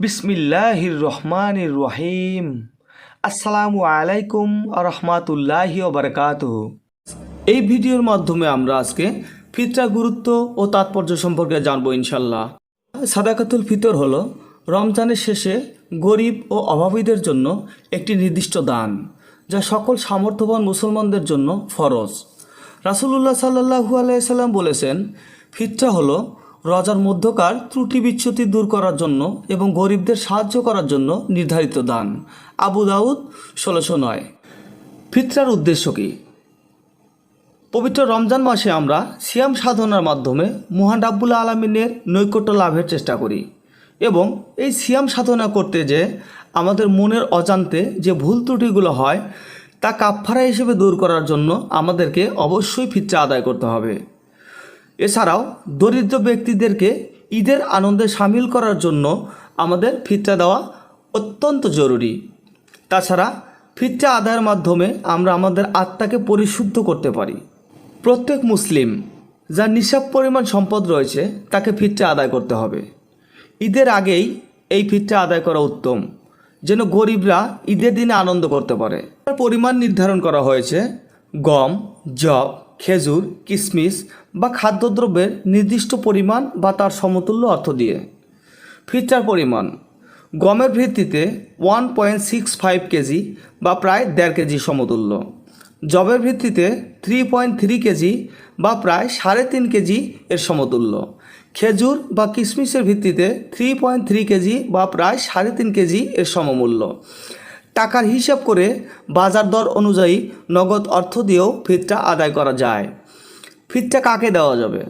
বিসমিল্লাহির রহমানির রহিম। আসসালামু আলাইকুম রহমাতুল্লাহি বারকাত এই ভিডিওর মাধ্যমে আমরা আজকে ফিতরা গুরুত্ব ও তাৎপর্য সম্পর্কে জানব ইনশাল্লাহ সাদাকাতুল ফিতর হলো রমজানের শেষে গরিব ও অভাবীদের জন্য একটি নির্দিষ্ট দান, যা সকল সামর্থ্যবান মুসলমানদের জন্য ফরজ। রাসুলুল্লাহ সাল্লাহু আলাইসাল্লাম বলেছেন, ফিতরা হলো রজার মধ্যকার ত্রুটি বিচ্যুতি দূর করার জন্য এবং গরিবদের সাহায্য করার জন্য নির্ধারিত দান। আবু দাউদ, ষোলোশো নয়। ফিতরার উদ্দেশ্য কী? পবিত্র রমজান মাসে আমরা সিয়াম সাধনার মাধ্যমে মহান রাব্বুল আলমিনের নৈকট্য লাভের চেষ্টা করি এবং এই সিয়াম সাধনা করতে যে আমাদের মনের অজান্তে যে ভুল ত্রুটিগুলো হয়, তা কাপফারা হিসেবে দূর করার জন্য আমাদেরকে অবশ্যই ফিতরা আদায় করতে হবে। এছাড়াও দরিদ্র ব্যক্তিদেরকে ঈদের আনন্দে সামিল করার জন্য আমাদের ফিতরা দেওয়া অত্যন্ত জরুরি। তাছাড়া ফিতরা আদায়ের মাধ্যমে আমরা আমাদের আত্মাকে পরিশুদ্ধ করতে পারি। প্রত্যেক মুসলিম যার নিঃসাব পরিমাণ সম্পদ রয়েছে, তাকে ফিতরা আদায় করতে হবে। ঈদের আগেই এই ফিতরা আদায় করা উত্তম, যেন গরিবরা ঈদের দিনে আনন্দ করতে পারে। পরিমাণ নির্ধারণ করা হয়েছে, গম জব খেজুর কিশমিশ বা খাদ্যদ্রব্যের নির্দিষ্ট পরিমাণ বা তার সমতুল্য অর্থ দিয়ে। ফিতরার পরিমাণ, গমের ভিত্তিতে one point six five KG বা প্রায় দেড় কেজি সমতুল্য। জবের ভিত্তিতে থ্রি পয়েন্ট থ্রি কেজি বা প্রায় সাড়ে তিন কেজি এর সমতুল্য। খেজুর বা কিশমিশের ভিত্তিতে থ্রি পয়েন্ট থ্রি কেজি বা প্রায় সাড়ে তিন কেজি এর সমমূল্য। টাকার হিসাব করে বাজার দর অনুযায়ী নগদ অর্থ দিয়েও ফিতরা আদায় করা যায়। ফিতরা কাকে দেওয়া যাবে?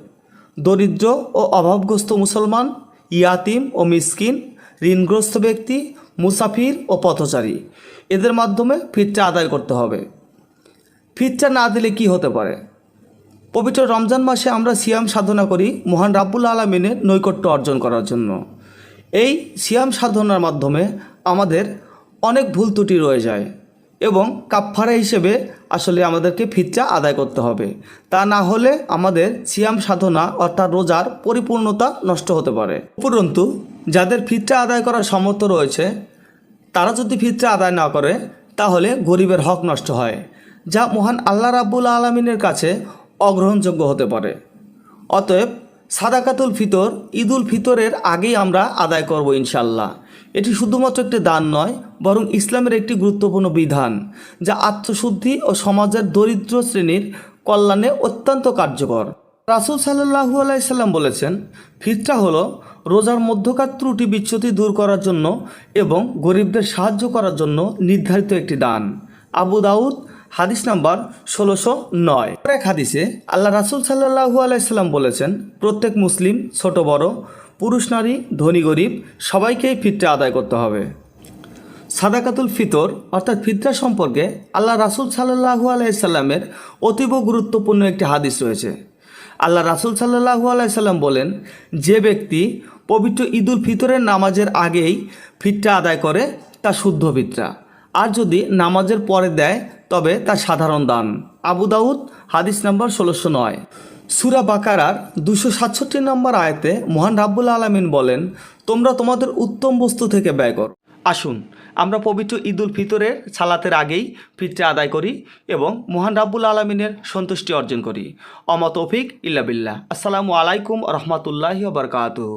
দরিদ্র ও অভাবগ্রস্ত মুসলমান, ইয়াতিম ও মিসকিন, ঋণগ্রস্ত ব্যক্তি, মুসাফির ও পথচারী, এদের মাধ্যমে ফিতরা আদায় করতে হবে। ফিতরা না দিলে কি হতে পারে? পবিত্র রমজান মাসে আমরা সিয়াম সাধনা করি মহান রাব্বুল আলমিনের নৈকট্য অর্জন করার জন্য। এই সিয়াম সাধনার মাধ্যমে আমাদের অনেক ভুল ত্রুটি রয়ে যায় এবং কাপফারা হিসেবে আসলে আমাদেরকে ফিতরা আদায় করতে হবে। তা না হলে আমাদের সিয়াম সাধনা অর্থাৎ রোজার পরিপূর্ণতা নষ্ট হতে পারে। উপরন্তু, যাদের ফিতরা আদায় করার সামর্থ্য রয়েছে, তারা যদি ফিতরা আদায় না করে, তাহলে গরিবের হক নষ্ট হয়, যা মহান আল্লাহ রাব্বুল আলমিনের কাছে অগ্রহণযোগ্য হতে পারে। অতএব সাদাকাতুল ফিতর, ঈদুল ফিতরের আগেই আমরা আদায় করব ইনশাল্লাহ এটি শুধুমাত্র একটি দান নয়, বরং ইসলামের একটি গুরুত্বপূর্ণ বিধান, যা আত্মশুদ্ধি ও সমাজের দরিদ্র শ্রেণির কল্যাণে অত্যন্ত কার্যকর। রাসুল সাল্লাহু আলাইসাল্লাম বলেছেন, ফিতরা হলো রোজার মধ্যকার ত্রুটি বিচ্যুতি দূর করার জন্য এবং গরিবদের সাহায্য করার জন্য নির্ধারিত একটি দান। আবু দাউদ হাদিস নাম্বার ষোলোশো নয়। এক হাদিসে আল্লাহ রাসুল সাল্লাহু আলাইসাল্লাম বলেছেন, প্রত্যেক মুসলিম, ছোট, বড়, পুরুষ, নারী, ধনী, গরিব, সবাইকেই ফিতরা আদায় করতে হবে। সাদাকাতুল ফিতর, অর্থাৎ ফিতরা সম্পর্কে আল্লাহ রাসুল সাল্লাহু আলাইসাল্লামের অতীব গুরুত্বপূর্ণ একটি হাদিস রয়েছে। আল্লাহ রাসুল সাল্লাহু আলাইসাল্লাম বলেন, যে ব্যক্তি পবিত্র ঈদুল ফিতরের নামাজের আগেই ফিতরা আদায় করে, তা শুদ্ধ ফিতরা। আর যদি নামাজের পরে দেয়, তবে তা সাধারণ দান। আবু দাউদ, হাদিস নাম্বার ষোলোশো নয়। সুরা বাকারার দুশো সাতষট্টি নম্বর আয়তে মহান রাব্বুল আলমিন বলেন, তোমরা তোমাদের উত্তম বস্তু থেকে ব্যয় করো। আসুন, আমরা পবিত্র ঈদুল ফিতরের সালাতের আগেই ফিতরা আদায় করি এবং মহান রাব্বুল আলমিনের সন্তুষ্টি অর্জন করি। অমতৌফিক ইল্লা বিল্লাহ। আসসালামু আলাইকুম রহমতুল্লাহি বারকাতুহ।